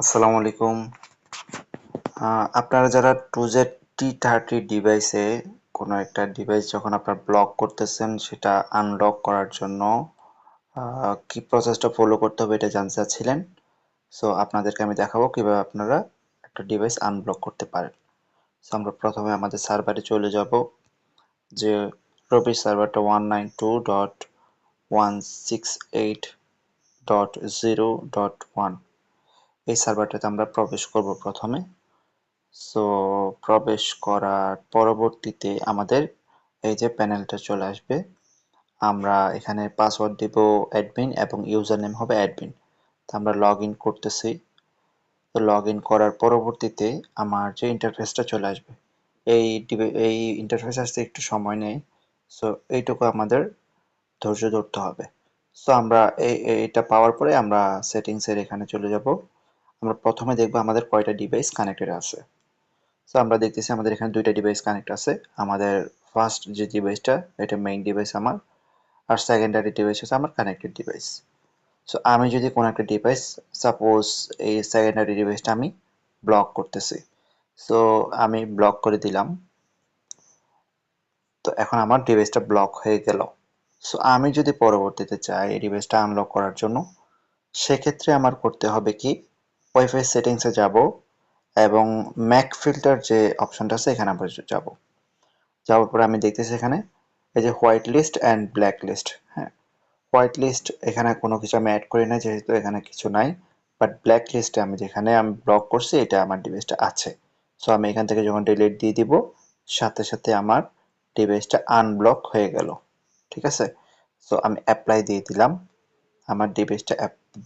আসসালামু আলাইকুম। আপনারা যারা টু জেড টি থার্টি ডিভাইসে কোনো একটা ডিভাইস যখন আপনার ব্লক করতেছেন, সেটা আনলক করার জন্য কি প্রসেসটা ফলো করতে হবে এটা জানতে চাচ্ছিলেন? সো আপনাদেরকে আমি দেখাবো কীভাবে আপনারা একটা ডিভাইস আনব্লক করতে পারেন। সো আমরা প্রথমে আমাদের সার্ভারে চলে যাব, যে Robi সার্ভারটা one nine two dot one six eight dot zero dot one এই সার্ভারটাতে আমরা প্রবেশ করব প্রথমে। সো প্রবেশ করার পরবর্তীতে আমাদের এই যে প্যানেলটা চলে আসবে। আমরা এখানে পাসওয়ার্ড দিব অ্যাডমিন এবং ইউজার নেম হবে অ্যাডমিন তো আমরা লগ ইন করতেছি। তো লগ ইন করার পরবর্তীতে আমার যে ইন্টারফেসটা চলে আসবে, এই এই ইন্টারফেস আসতে একটু সময় নেয় সো এইটুকু আমাদের ধৈর্য ধরতে হবে। সো আমরা এটা পাওয়ার পরে আমরা সেটিংসের এখানে চলে যাব। আমরা প্রথমে দেখব আমাদের কয়টা ডিভাইস কানেক্টেড আছে। সো আমরা দেখতেছি আমাদের এখানে দুইটা ডিভাইস কানেক্ট আছে। আমাদের ফার্স্ট যে ডিভাইসটা এটা মেইন ডিভাইস আমার, আর সেকেন্ডারি ডিভাইস হচ্ছে আমার কানেক্টেড ডিভাইস সো আমি যদি কোনো একটা ডিভাইস সাপোজ এই সেকেন্ডারি ডিভাইসটা আমি ব্লক করতেছি। সো আমি ব্লক করে দিলাম। তো এখন আমার ডিভাইসটা ব্লক হয়ে গেল। সো আমি যদি পরবর্তীতে চাই এই ডিভাইসটা আনলক করার জন্য, সেক্ষেত্রে আমার করতে হবে কি? ওয়াইফাই সেটিংসে যাব এবং ম্যাক ফিল্টার যে অপশনটা আছে, এখানে আমরা যাব। যাওয়ার পরে আমি দেখতেছি এখানে, এই যে white list and black list হ্যাঁ। হোয়াইট লিস্ট এখানে কোনো কিছু আমি অ্যাড করি না যেহেতু এখানে কিছু নাই। বাট ব্ল্যাক লিস্টে আমি যেখানে আমি ব্লক করছি, এটা আমার ডিভাইসটা আছে। সো আমি এখান থেকে যখন ডিলিট দিয়ে দিব, সাথে সাথে আমার ডিভাইসটা আনব্লক হয়ে গেল। ঠিক আছে? সো আমি অ্যাপ্লাই দিয়ে দিলাম। আমার ডিভাইসটা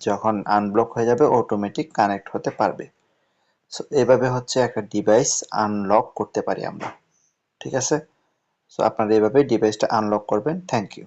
যখন আনব্লক হয়ে যাবে অটোমেটিক কানেক্ট হতে পারবে। সো এভাবে হচ্ছে একটা ডিভাইস আনলক করতে পারি আমরা। ঠিক আছে? সো আপনারা এভাবে ডিভাইসটা আনলক করবেন। Thank you